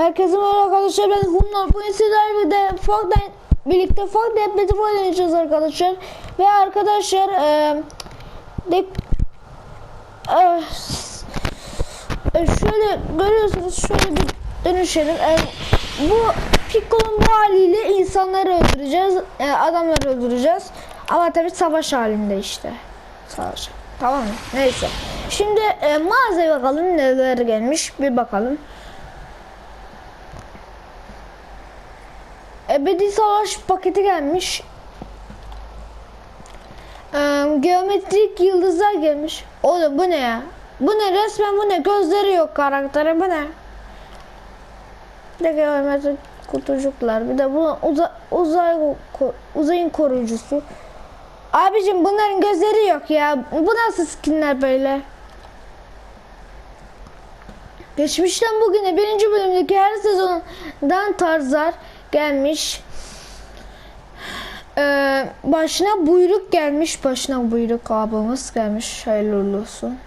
Herkese merhaba arkadaşlar ben Hunlar. Bugün sizlerle birlikte Fortnite birlikte Fortnite Battle oynayacağız arkadaşlar. Ve arkadaşlar e, de, e, e, şöyle görüyorsunuz şöyle bir dönüşelim. E, bu Piccolo'nun bu haliyle insanları öldüreceğiz e, adamları öldüreceğiz. Ama tabi savaş halinde işte. Savaş tamam mı? Neyse. Şimdi e, mağazaya bakalım neler gelmiş bir bakalım Ebedi Savaş paketi gelmiş. Ee, geometrik yıldızlar gelmiş. Oğlum bu ne ya? Bu ne resmen bu ne? Gözleri yok karakterin bu ne? Bir de geometrik kutucuklar. Bir de bu uza, uzay uzayın koruyucusu. Abicim bunların gözleri yok ya. Bu nasıl skinler böyle? Geçmişten bugüne birinci bölümdeki her sezondan tarzlar gelmiş. Ee, başına buyruk gelmiş. Başına buyruk ablamız gelmiş. Hayırlı olsun.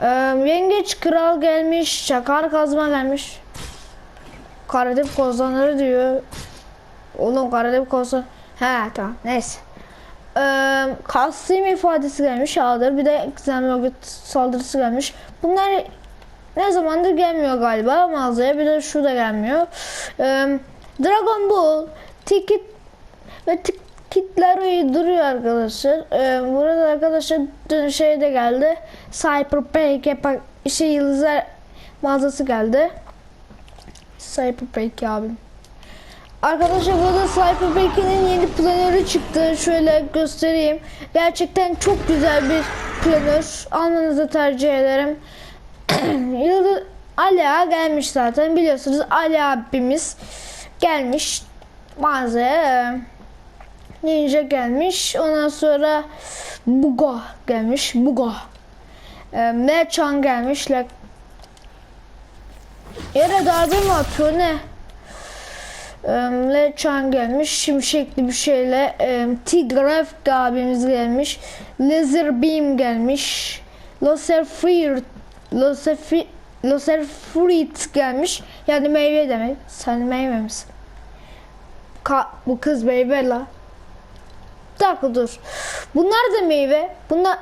Ee, yengeç kral gelmiş. Çakar kazma gelmiş. Karadip kozanları diyor. Oğlum Karadip kozan. He tamam neyse. Ee, Kasım ifadesi gelmiş. Ağdır. Bir de Xenlogut saldırısı gelmiş. Bunlar ne zamandır gelmiyor galiba mağazaya. Bir de şu da gelmiyor. Ee, Dragon Ball, Ticket ve Ticket'ler duruyor arkadaşlar. Ee, burada arkadaşlar dün şey de geldi. Cyberpunk yapan şey yıldızlar mağazası geldi. Cyberpunk abim. Arkadaşlar burada Cyberpunk'in yeni planörü çıktı. Şöyle göstereyim. Gerçekten çok güzel bir planör. Almanızı tercih ederim. Yıldız Ali Ağa gelmiş zaten biliyorsunuz Ali abimiz gelmiş. Mağazaya ninja gelmiş. Ondan sonra Buga gelmiş. Buga. E, Merchan gelmiş. Like, yere darbe mi atıyor ne? E, Merchan gelmiş. Şimşekli bir şeyle e, abimiz gelmiş. Laser Beam gelmiş. Laser Freer Laser Free Loser fruit gelmiş. Yani meyve demek. Sen meyve misin? Ka bu kız meyve la. Bir dakika dur. Bunlar da meyve. Bunlar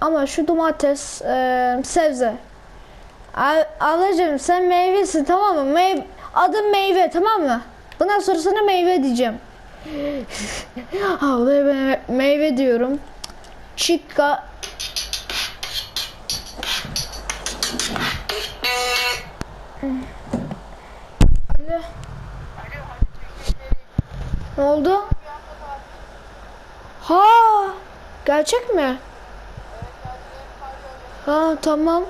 ama şu domates e, sebze. Al Ablacığım sen meyvesin tamam mı? Meyve, adın meyve tamam mı? Bundan sonra sana meyve diyeceğim. Ablaya ben meyve diyorum. Chica Ne oldu? Ha, gerçek mi? Ha, tamam.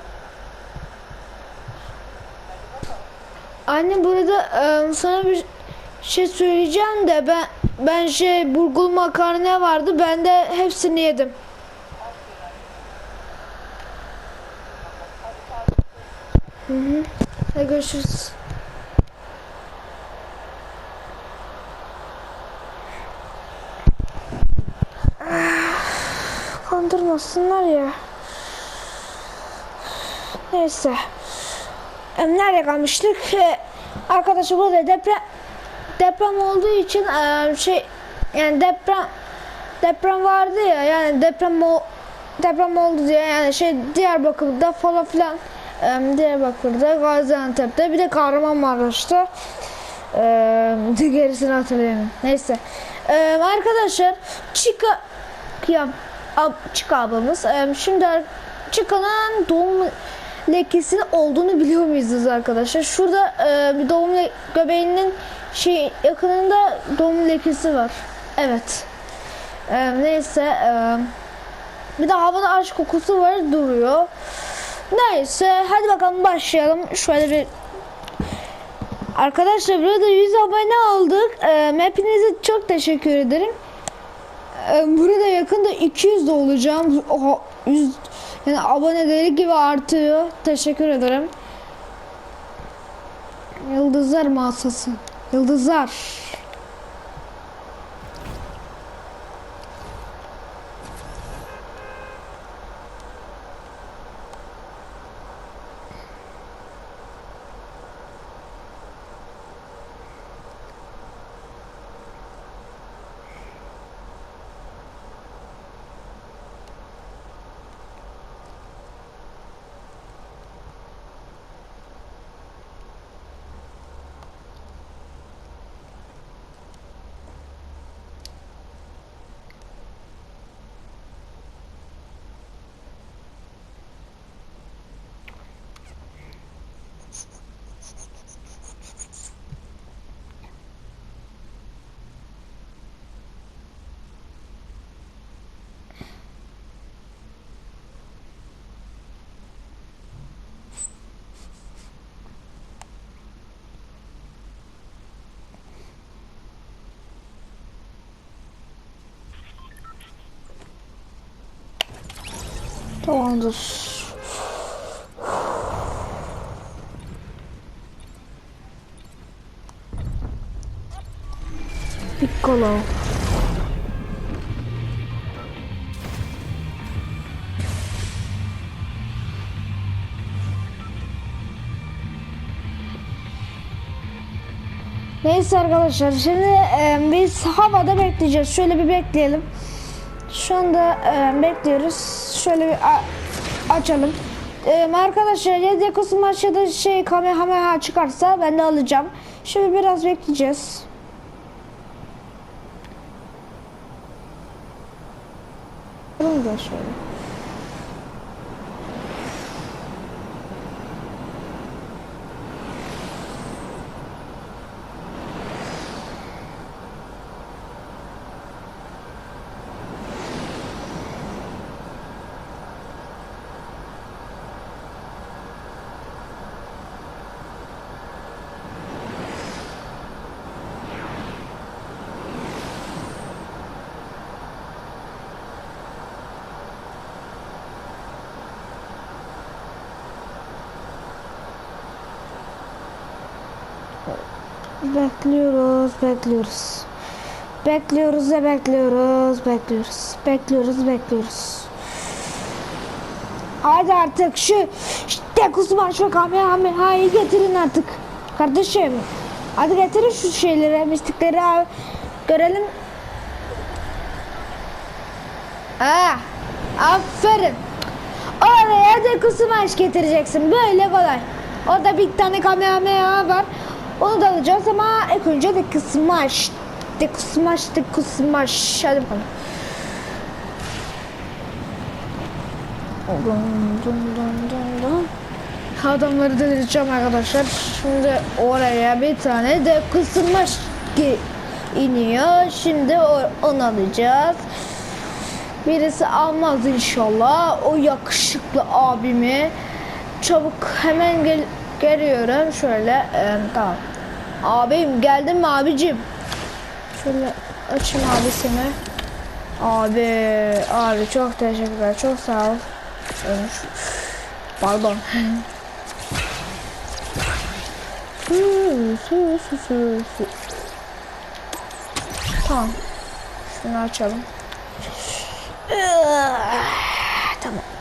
Anne burada e, sana bir şey söyleyeceğim de ben ben şey burgul makarna vardı ben de hepsini yedim. Hı hı. Hadi görüşürüz. Kandırmasınlar ya. Neyse. Em, Nerede kalmıştık? Ee, Arkadaşlar burada deprem deprem olduğu için e, şey yani deprem deprem vardı ya yani deprem o deprem oldu diye yani şey Diyarbakır'da falan filan e, Diyarbakır'da Gaziantep'te bir de Kahramanmaraş'ta e, gerisini hatırlayamıyorum. Neyse. E, arkadaşlar Chica ya ab, Chica ablamız e, şimdi Chica'nın doğum lekesi olduğunu biliyor muyuz arkadaşlar? Şurada e, bir doğum göbeğinin şey yakınında doğum lekesi var. Evet. E, neyse e, bir de havada aşk kokusu var duruyor. Neyse hadi bakalım başlayalım. Şöyle bir Arkadaşlar burada 100 abone olduk. Ee, hepinize çok teşekkür ederim. Ee, burada yakında 200 de olacağım. Oha, 100 yani abone deli gibi artıyor. Teşekkür ederim. Yıldızlar masası. Yıldızlar. Tamamdır. Piccolo. Neyse arkadaşlar şimdi e, biz havada bekleyeceğiz. Şöyle bir bekleyelim. Şu anda e, bekliyoruz. Şöyle bir açalım. E, arkadaşlar ya Dekus maç ya da şey Kamehameha çıkarsa ben de alacağım. Şimdi biraz bekleyeceğiz. Bunu da şöyle. Bekliyoruz, bekliyoruz. Bekliyoruz ve bekliyoruz, bekliyoruz. Bekliyoruz, bekliyoruz. Hadi artık şu işte kusman şu kamehamehayı getirin artık. Kardeşim. Hadi getirin şu şeyleri, mistikleri abi. Görelim. Ah, aferin. Oraya da kusumaş getireceksin. Böyle kolay. Orada bir tane kamehameha var. Onu da alacağız ama ilk önce de kısmaş. De kısmaş, de kısmaş. Hadi bakalım. Dun dun dun dun dun. Adamları delireceğim arkadaşlar. Şimdi oraya bir tane de kısılmış ki iniyor. Şimdi onu alacağız. Birisi almaz inşallah. O yakışıklı abimi. Çabuk hemen gel geliyorum. Şöyle e, tamam. Abim geldin mi abicim? Şöyle açayım abisini. Abi, abi çok teşekkürler. Çok sağ ol. Ölmüş. Pardon. Su, su, su, su, su. Tamam. Şunu açalım. Tamamdır.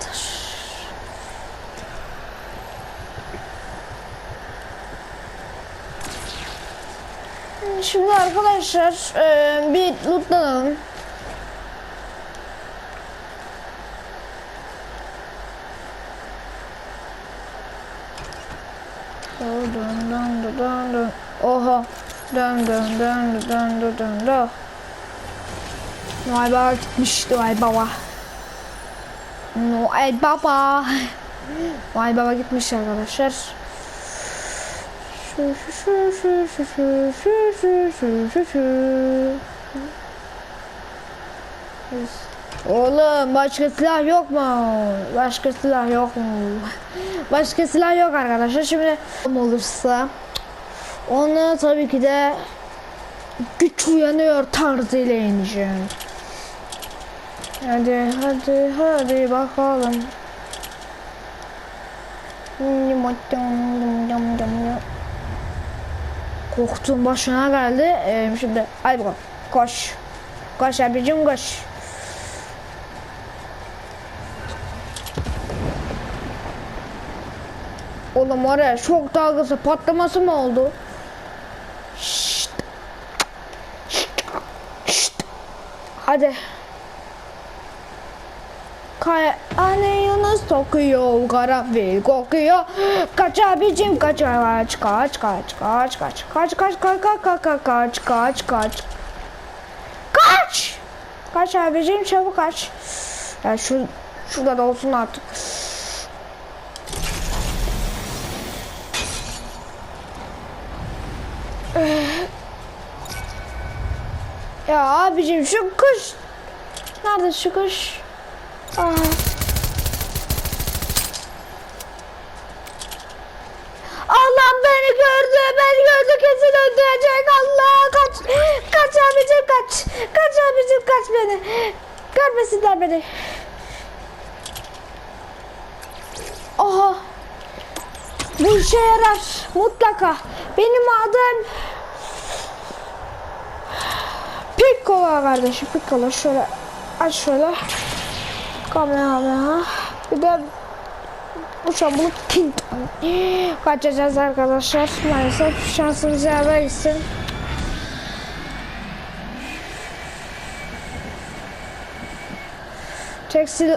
Şimdi arkadaşlar e, bir lootlanalım. Dun dun dun dun dun. Oha. Dön dön dön dön dön dön dön. Noel Baba gitmiş Noel Baba. Noel Baba. Noel Baba gitmiş arkadaşlar. Oğlum başka silah yok mu? Başka silah yok mu? Başka silah yok arkadaşlar. Şimdi olursa onu tabii ki de güç uyanıyor tarzıyla ineceğim. Hadi hadi hadi bakalım. Korktuğum başına geldi. Ee, şimdi hadi bakalım. Koş. Koş abicim koş. Oğlum oraya şok dalgası patlaması mı oldu? Şşt. Şşt. Şşt. Hadi. Kaya anne Yunus sokuyor karanfil kokuyor Kaç abicim kaç kaç kaç kaç kaç kaç kaç kaç kaç kaç kaç kaç kaç kaç Kaç Kaç abicim çabuk kaç Ya şu şurada da olsun artık Ya abicim şu kuş Nerede şu kuş Aa. Allah beni gördü, beni gördü kesin öldürecek. Allah kaç, kaç abicim kaç, kaç abicim kaç beni. Görmesinler beni. Oha. Bu işe yarar mutlaka. Benim adım Piccola kardeşim Piccola şöyle aç şöyle kamera bir de uçan bulup pin kaçacağız arkadaşlar. Maalesef şansımız yaver gitsin. Tekstil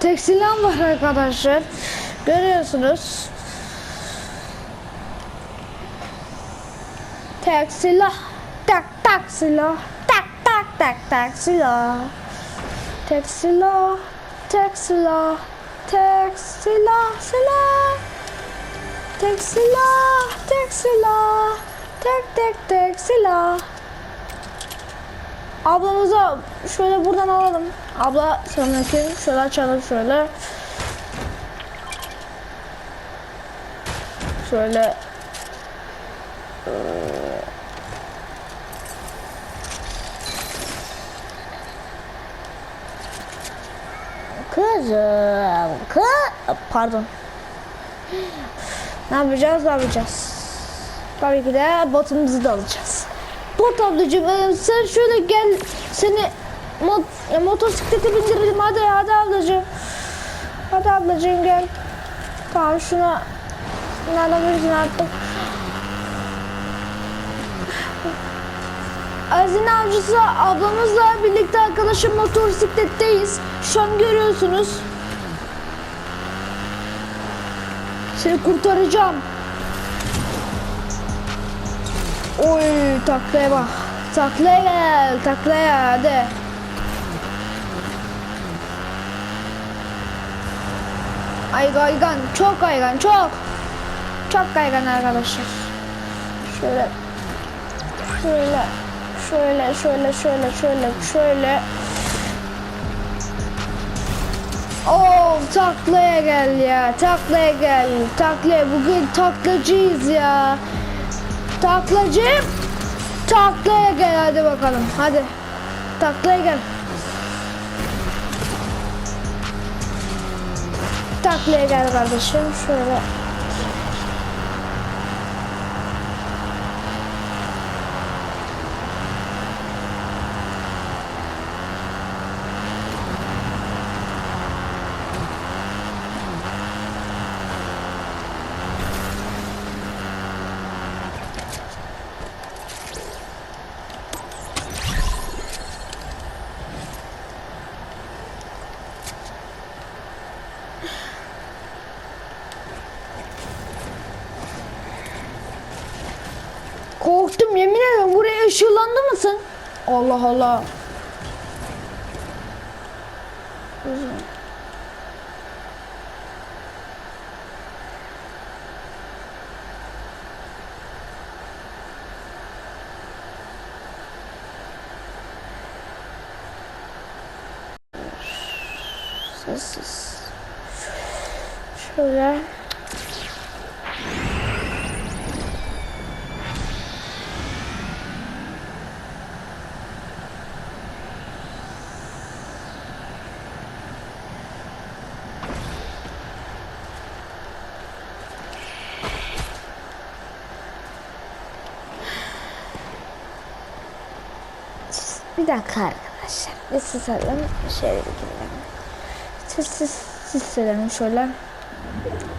tekstilden var arkadaşlar. Görüyorsunuz. Tek silah. Tak tak silah. Tak tak tak tak silah tek silah tek silah tek silah tek tek silah ablamıza şöyle buradan alalım. Abla selamünaleyküm şöyle açalım şöyle. Şöyle Kızım, kız, pardon. Ne yapacağız, ne yapacağız? Tabii ki de botumuzu da alacağız. Bot ablacığım, e, sen şöyle gel, seni mot e, motosiklete bindirelim. Hadi, hadi ablacığım. Hadi ablacığım gel. Tamam şuna, nereden bilirsin artık. Azine avcısı ablamızla birlikte arkadaşım motosikletteyiz. An görüyorsunuz. Seni kurtaracağım. Oy taklaya bak. Taklaya gel. Taklaya hadi. Ay kaygan. Çok kaygan. Çok. Çok kaygan arkadaşlar. Şöyle. Şöyle. Şöyle şöyle şöyle şöyle şöyle. Oh taklaya gel ya taklaya gel. Taklaya bugün taklacıyız ya. Taklacı taklaya gel hadi bakalım hadi. Taklaya gel. Taklaya gel kardeşim şöyle Korktum yemin ışınlandı mısın? Allah Allah. Sessiz. Şöyle. Bir dakika arkadaşlar. Bir susalım. Şöyle bir gidelim. Sessiz seslenelim şöyle.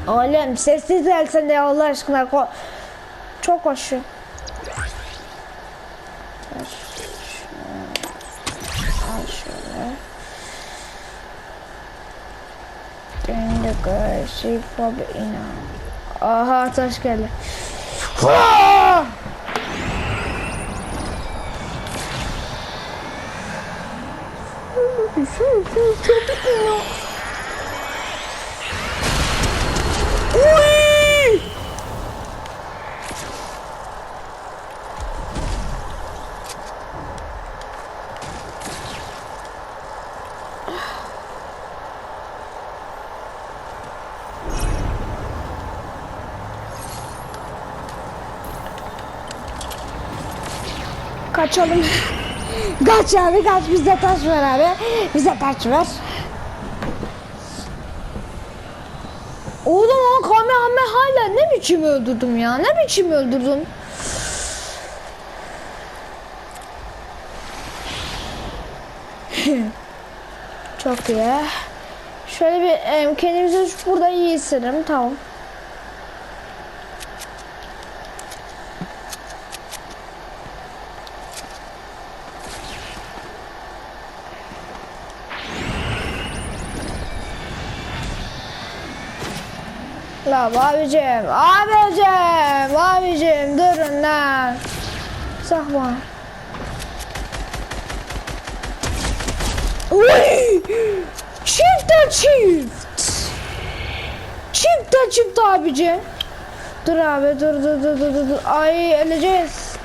Oğlum sessiz gelsen de Allah aşkına. Ko Çok hoş. She probably know. Aha taş geldi. Uy! Kaçalım. Kaç abi kaç bize taş ver abi. Bize taş ver. Oğlum ama Kamehameha ne biçim öldürdüm ya? Ne biçim öldürdüm? Çok iyi. Şöyle bir kendimizi burada iyi hissederim. Tamam. La abicim, abicim, abicim durun lan. Sakma. Uy! Çifte çift. Çifte çift abicim. Dur abi dur dur dur dur dur. Ay öleceğiz.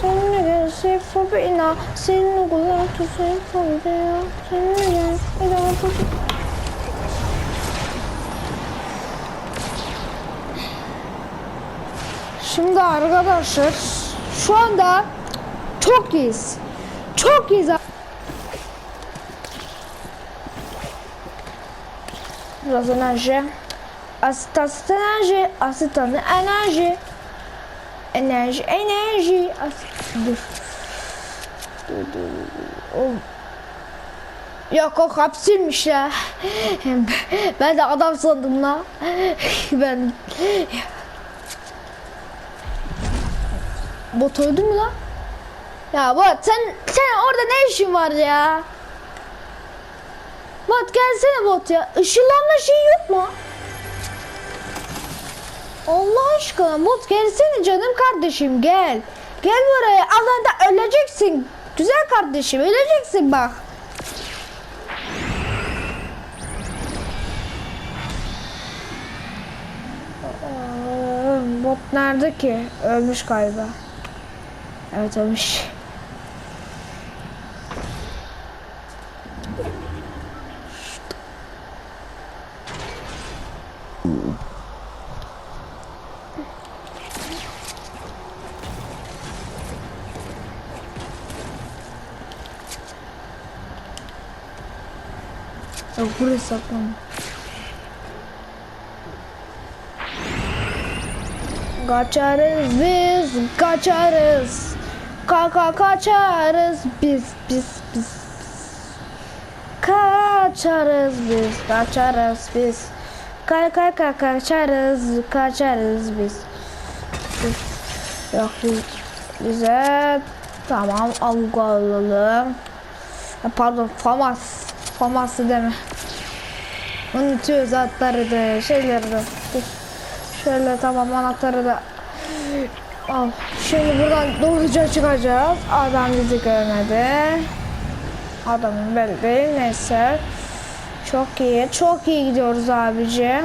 Seninle gelsek fobina Seninle kulak tutsak fobina Seninle gel Bir daha Şimdi arkadaşlar şu anda çok iyiyiz. Çok iyiyiz. Biraz enerji. Asit asit enerji. Asit enerji. Enerji enerji. Asit. Dur. Dur dur dur. Yok o kapsülmüş ya. Ben de adam sandım la. Ben Bot öldü mü lan? Ya Bot sen sen orada ne işin var ya? Bot gelsene Bot ya. Işınlanma şey yok mu? Allah aşkına Bot gelsene canım kardeşim gel. Gel buraya alanda öleceksin. Güzel kardeşim öleceksin bak. Bot nerede ki? Ölmüş galiba. Evet ölmüş. Yok buraya saklanma. Kaçarız biz, kaçarız. Kaka kaçarız biz, biz, biz. Kaçarız biz, kaçarız biz. Kay kay kay kaçarız, kaçarız biz. Biz- Yok biz, bize tamam algı alalım. Pardon famas, faması deme. Unutuyoruz atları da şeyleri de. Şöyle tamam anahtarı da al. Şimdi buradan doğruca çıkacağız. Adam bizi görmedi. Adamın belli değil. Neyse. Çok iyi. Çok iyi gidiyoruz abici.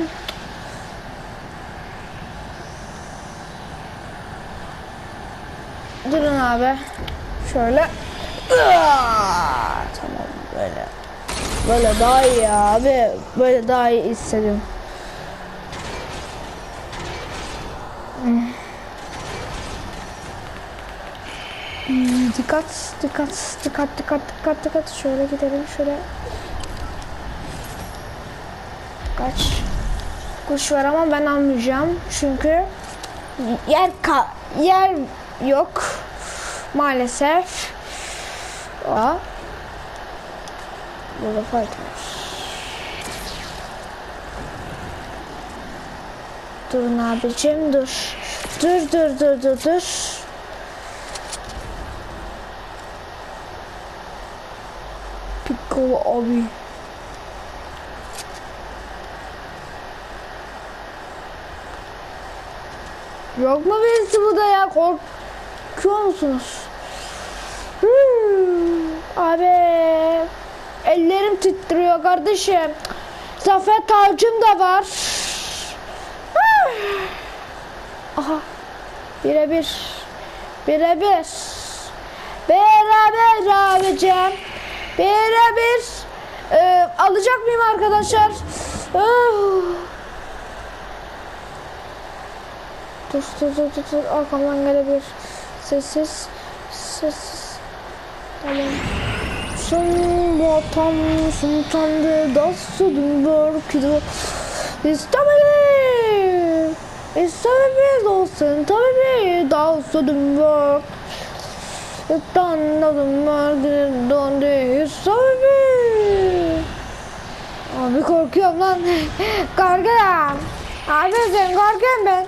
Durun abi. Şöyle. Tamam böyle. Böyle daha iyi abi. Böyle daha iyi hissediyorum. Dikkat, dikkat, dikkat, dikkat, dikkat, dikkat. Şöyle gidelim, şöyle. Kaç. Kuş var ama ben almayacağım. Çünkü yer ka yer yok. Maalesef. Aa. Burada fight var. Durun abicim dur. Dur dur dur dur dur. Piccolo abi. Yok mu birisi bu da ya? Korkuyor musunuz? Hmm, abi. Ellerim titriyor kardeşim. Zafer tacım da var. Ah. Aha. Birebir. Birebir. Beraber abicim. Birebir. Ee, alacak mıyım arkadaşlar? Ah. Dur dur dur dur, dur. arkamdan gelebilir. Sessiz. Sessiz. Tamam. Son Motam sultandı da sudum börküdü İstemedim İstemedim olsun tabii da sudum Tanıdım merdiven döndü İstemedim Abi korkuyorum lan. Korkuyorum. Abi ben korkuyorum ben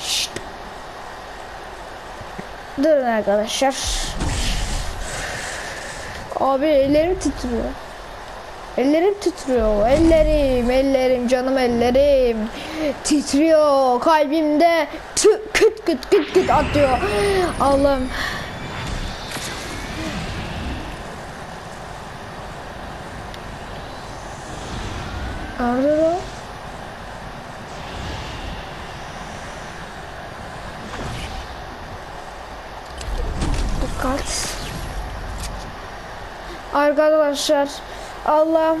Şşt. Durun arkadaşlar. Abi ellerim titriyor. Ellerim titriyor. Ellerim, ellerim, canım ellerim. Titriyor. Kalbimde tü, küt küt küt küt atıyor. Allah'ım. O? Dikkat. Arkadaşlar Allah'ım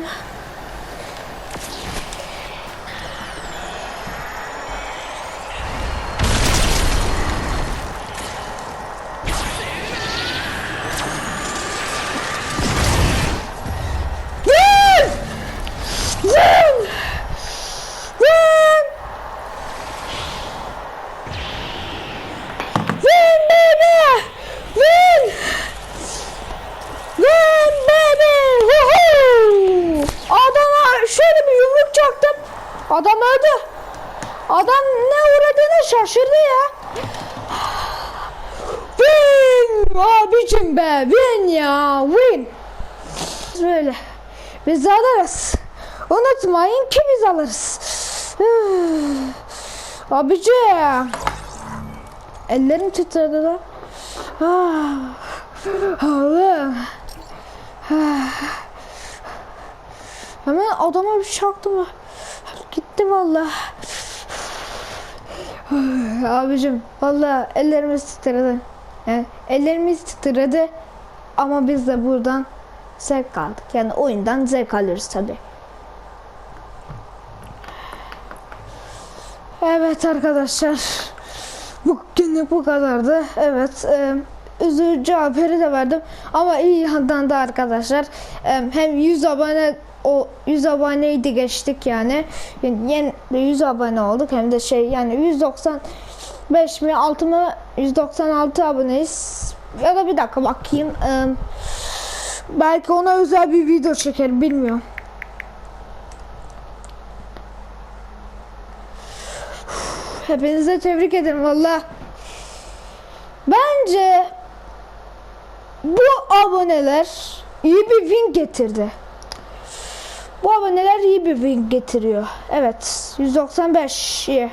Vur! Vur! Vur! Vur beni! Vur! Lan beni! Woohoo! Adama şöyle bir yumruk çaktım. Adam öldü. Adam ne şaşırdı ya. Win! Abicim be win ya win. Böyle. Biz alırız. Unutmayın ki biz alırız. Abicim. Ellerim titredi lan. Ah. Oğlum. Hemen adama bir çaktım. Gitti valla. Abicim valla ellerimiz titredi. Yani ellerimiz titredi. Ama biz de buradan zevk aldık. Yani oyundan zevk alıyoruz tabi. Evet arkadaşlar. Bugünlük bu kadardı. Evet. E, üzücü haberi de verdim. Ama iyi yandan da arkadaşlar. e, hem 100 abone o 100 aboneydi geçtik yani. yani yeni 100 abone olduk hem de şey yani 195 mi 6 mı 196 aboneyiz. Ya da bir dakika bakayım. E, belki ona özel bir video çekerim bilmiyorum. Hepinize tebrik ederim valla. Bence bu aboneler iyi bir win getirdi. Bu aboneler iyi bir win getiriyor. Evet 195 iyi.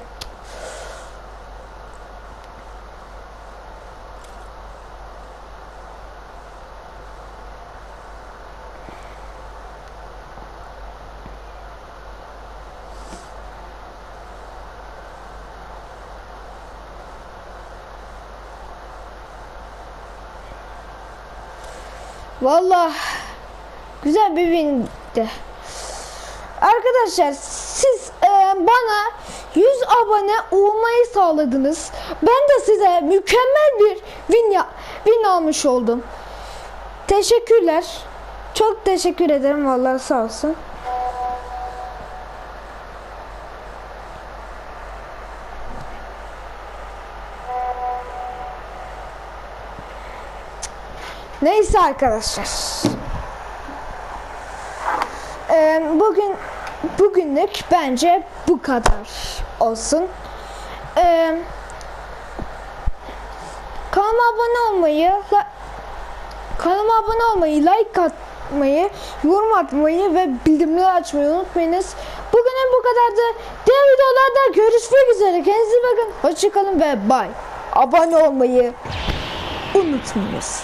Valla güzel bir windi. Arkadaşlar siz e, bana 100 abone olmayı sağladınız. Ben de size mükemmel bir win, ya, win almış oldum. Teşekkürler. Çok teşekkür ederim vallahi sağ olsun. Neyse arkadaşlar. Ee, bugün bugünlük bence bu kadar olsun. Ee, kanalıma abone olmayı, kanalıma abone olmayı, like atmayı, yorum atmayı ve bildirimleri açmayı unutmayınız. Bugünün bu kadardı. Diğer videolarda görüşmek üzere. Kendinize bakın. Hoşçakalın ve bye. Abone olmayı unutmayınız.